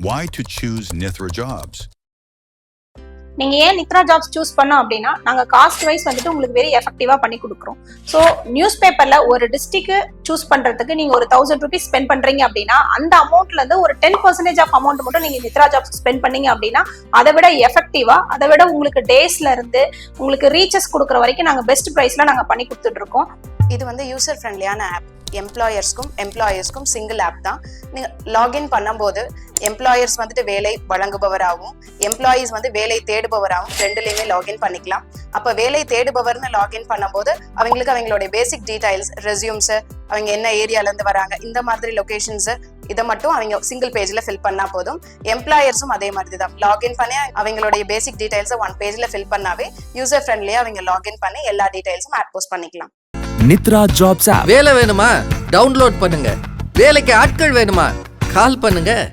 Why to choose Nithra Jobs? நீங்க ஏன் நித்ரா jobs choose பண்ணோம் அப்படின்னா நாங்க காஸ்ட் வைஸ் வந்துட்டு உங்களுக்கு வெரி எஃபெக்டிவா பண்ணி கொடுக்குறோம். ஸோ நியூஸ் பேப்பர்ல ஒரு டிஸ்ட்ரிக்ட் சூஸ் பண்றதுக்கு நீங்க ஒரு தௌசண்ட் ருபீஸ் ஸ்பெண்ட் பண்றீங்க அப்படின்னா அந்த அமௌண்ட்ல இருந்து ஒரு டென் பர்சன்டேஜ் ஆஃப் அமௌண்ட் மட்டும் நீங்க நித்ரா ஜாப்ஸ் ஸ்பெண்ட் பண்ணீங்க அப்படின்னா அதை விட எஃபெக்டிவா அதை விட உங்களுக்கு டேஸ்ல இருந்து உங்களுக்கு ரீச்சஸ் கொடுக்குற வரைக்கும் நாங்க பெஸ்ட் ப்ரைஸ்ல நாங்க பண்ணி கொடுத்துட்டு இருக்கோம். இது வந்து யூசர் ஃப்ரெண்ட்லியான ஆப் எம்ப்ளாயர்ஸ்க்கும் எம்ப்ளாயர்ஸ்க்கும் சிங்கிள் ஆப் தான். நீங்கள் லாகின் பண்ணும்போது எம்ப்ளாயர்ஸ் வந்துட்டு வேலை வழங்குபவராகவும் எம்ப்ளாயீஸ் வந்து வேலை தேடுபவராகவும் ரெண்டுலேயுமே லாகின் பண்ணிக்கலாம். அப்போ வேலை தேடுபவர்னு லாகின் பண்ணும்போது அவங்களுக்கு அவங்களுடைய பேசிக் டீடைல்ஸ் ரெஸ்யூம்ஸு அவங்க என்ன ஏரியாலேருந்து வராங்க இந்த மாதிரி லொகேஷன்ஸு இதை மட்டும் அவங்க சிங்கிள் பேஜில் ஃபில் பண்ணால் போதும். எம்ப்ளாயர்ஸும் அதே மாதிரி தான். லாகின் பண்ணி அவங்களுடைய பேசிக் டீடைல்ஸை ஒன் பேஜில் ஃபில் பண்ணாவே யூசர் ஃப்ரெண்ட்லியாக அவங்க லாகின் பண்ணி எல்லா டீடைல்ஸும் ஆட் போஸ்ட் பண்ணிக்கலாம். Nithra jobs app. வேலை வேணுமா? டவுன்லோட் பண்ணுங்க. வேலைக்கு ஆட்கள் வேணுமா? கால் பண்ணுங்க.